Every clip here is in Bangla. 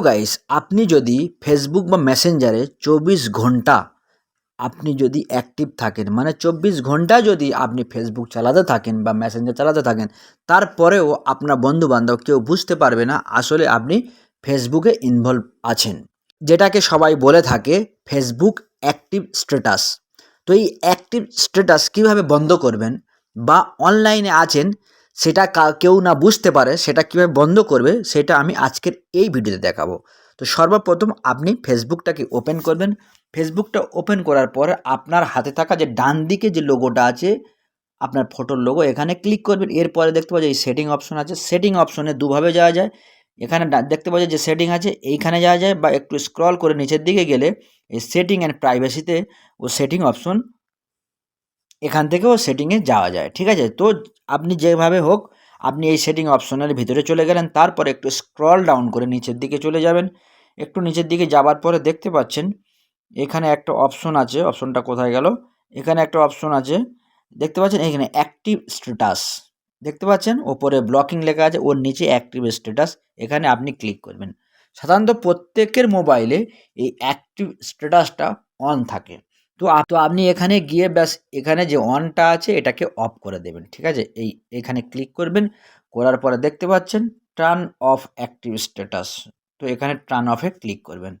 গাইস আপনি যদি ফেসবুক বা মেসেঞ্জারে চব্বিশ ঘণ্টা আপনি যদি অ্যাক্টিভ থাকেন মানে চব্বিশ ঘণ্টা যদি আপনি ফেসবুক চালাতে থাকেন বা মেসেঞ্জার চালাতে থাকেন, তারপরেও আপনার বন্ধু বান্ধব কেউ বুঝতে পারবে না আসলে আপনি ফেসবুকে ইনভলভ আছেন। যেটাকে সবাই বলে থাকে ফেসবুক অ্যাক্টিভ স্ট্যাটাস তো এই অ্যাক্টিভ স্ট্যাটাস কীভাবে বন্ধ করবেন বা অনলাইনে আছেন সেটা কেউ না বুঝতে পারে, সেটা কীভাবে বন্ধ করবে, সেটা আমি আজকের এই ভিডিওতে দেখাবো। তো সর্বপ্রথম আপনি ফেসবুকটাকে ওপেন করবেন। ফেসবুকটা ওপেন করার পরে আপনার হাতে থাকা যে ডান দিকে যে লোগোটা আছে, আপনার ফটোর লোগো, এখানে ক্লিক করবেন। এরপরে দেখতে পাওয়া যায় এই সেটিং অপশন আছে। সেটিং অপশনে দুভাবে যাওয়া যায়। এখানে দেখতে পাওয়া যায় যে সেটিং আছে, এইখানে যাওয়া যায় বা একটু স্ক্রল করে নিচের দিকে গেলে এই সেটিং অ্যান্ড প্রাইভেসিতে ও সেটিং অপশন এখান থেকেও সেটিংয়ে যাওয়া যায়, ঠিক আছে? তো আপনি যেভাবে হোক, আপনি এই সেটিং অপশনের ভিতরে চলে গেলেন, তারপরে একটু স্ক্রল ডাউন করে নিচের দিকে চলে যাবেন। একটু নিচের দিকে যাবার পরে দেখতে পাচ্ছেন, এখানে একটা অপশন আছে অপশনটা কোথায় গেল? এখানে একটা অপশন আছে, দেখতে পাচ্ছেন এখানে অ্যাক্টিভ স্ট্যাটাস দেখতে পাচ্ছেন? ওপরে ব্লকিং লেখা আছে, ওর নিচে অ্যাক্টিভ স্ট্যাটাস এখানে আপনি ক্লিক করবেন। সাধারণত প্রত্যেকের মোবাইলে এই অ্যাক্টিভ স্ট্যাটাসটা অন থাকে। তো তো আপনি এখানে গিয়ে ব্যাস এখানে যে অনটা আছে, এটাকে অফ করে দেবেন, ঠিক আছে? এই, এখানে ক্লিক করবেন, করার পরে দেখতে পাচ্ছেন টার্ন অফ অ্যাক্টিভ স্ট্যাটাস তো এখানে টার্ন অফে ক্লিক করবেন।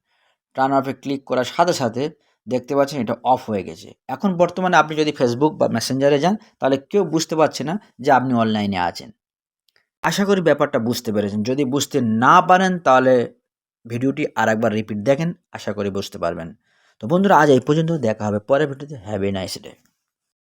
টার্ন অফে ক্লিক করার সাথে সাথে দেখতে পাচ্ছেন এটা অফ হয়ে গেছে। এখন বর্তমানে আপনি যদি ফেসবুক বা মেসেঞ্জারে যান, তাহলে কেউ বুঝতে পারছে না যে আপনি অনলাইনে আছেন। আশা করি ব্যাপারটা বুঝতে পেরেছেন। যদি বুঝতে না পারেন, তাহলে ভিডিওটি আর একবার রিপিট দেখেন, আশা করি বুঝতে পারবেন। তো বন্ধুরা আজ এই পর্যন্ত দেখা হবে পরের ভিডিওতে। Have a nice day